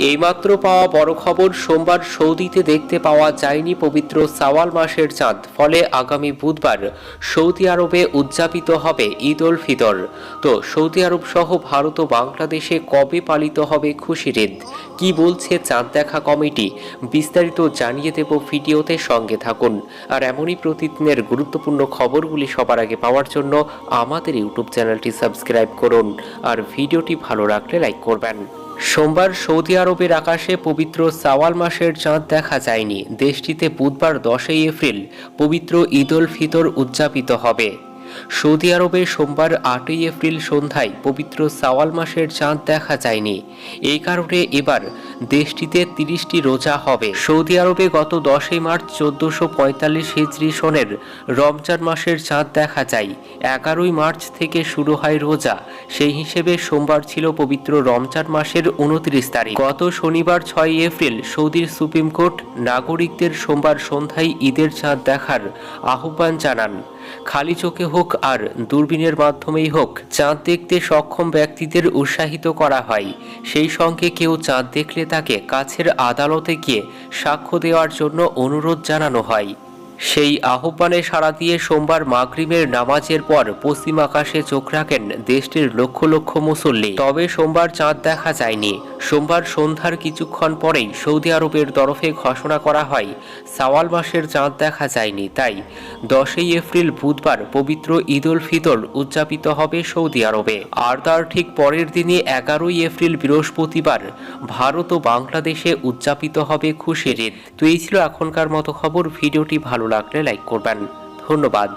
এইমাত্র পাওয়া বড় খবর সোমবার সৌদিতে দেখতে পাওয়া যায়নি পবিত্র সাওয়াল মাসের চাঁদ, ফলে আগামী বুধবার সৌদি আরবে উদযাপিত হবে ঈদ উল ফিতর। তো সৌদি আরব সহ ভারত ও বাংলাদেশে কবে পালিত হবে খুশির ঈদ কি বলছে চাঁদ দেখা কমিটি? বিস্তারিত জানিয়ে দেব ভিডিওতে সঙ্গে থাকুন। আর এমনই প্রতিদিনের গুরুত্বপূর্ণ খবরগুলি সবার আগে পাওয়ার জন্য আমাদের ইউটিউব চ্যানেলটি সাবস্ক্রাইব করুন। আর ভিডিওটি ভালো লাগলে লাইক করবেন। সোমবার সৌদি আরবের আকাশে পবিত্র সাওয়াল মাসের চাঁদ দেখা যায়নি। দেশটিতে বুধবার দশই এপ্রিল পবিত্র ঈদ উল ফিতর উদযাপিত হবে। সৌদি আরবে সোমবার আটই এপ্রিল সন্ধ্যায় পবিত্র সাওয়াল মাসের চাঁদ দেখা যায়নি। এই কারণে এবার দেশটিতে তিরিশটি রোজা হবে। সৌদি আরবে গত দশই মার্চ চোদ্দশো পঁয়তাল্লিশ হিজরি সনের রমজান মাসের চাঁদ দেখা যায়। এগারোই মার্চ থেকে শুরু হয় রোজা। সেই হিসেবে সোমবার ছিল পবিত্র রমজান মাসের উনত্রিশ তারিখ। গত শনিবার ছয় এপ্রিল সৌদির সুপ্রিম কোর্ট নাগরিকদের সোমবার সন্ধ্যায় ঈদের চাঁদ দেখার আহ্বান জানান। খালি চোখে হোক আর দূরবীনের মাধ্যমেই হোক, চাঁদ দেখতে সক্ষম ব্যক্তিদের উৎসাহিত করা হয়। সেই সঙ্গে কেউ চাঁদ দেখলে তাকে কাছের আদালতে গিয়ে সাক্ষ্য দেওয়ার জন্য অনুরোধ জানানো হয়। সেই আহ্বানে সাড়া দিয়ে সোমবার মাগরিমের নামাজের পর পশ্চিম আকাশে চোখ রাখেন দেশটির লক্ষ লক্ষ মুসল্লি। তবে সোমবার চাঁদ দেখা যায়নি। সোমবার সন্ধ্যার কিছুক্ষণ পরেই সৌদি আরবের তরফে ঘোষণা করা হয়, সাওয়াল মাসের চাঁদ দেখা যায়নি। তাই দশই এপ্রিল বুধবার পবিত্র ঈদ উল ফিতর উদযাপিত হবে সৌদি আরবে। আর তার ঠিক পরের দিনে এগারোই এপ্রিল বৃহস্পতিবার ভারত ও বাংলাদেশে উদযাপিত হবে খুশির ঈদ। তো এই ছিল এখনকার মতো খবর। ভিডিওটি ভালো লাগলে লাইক করবেন। ধন্যবাদ।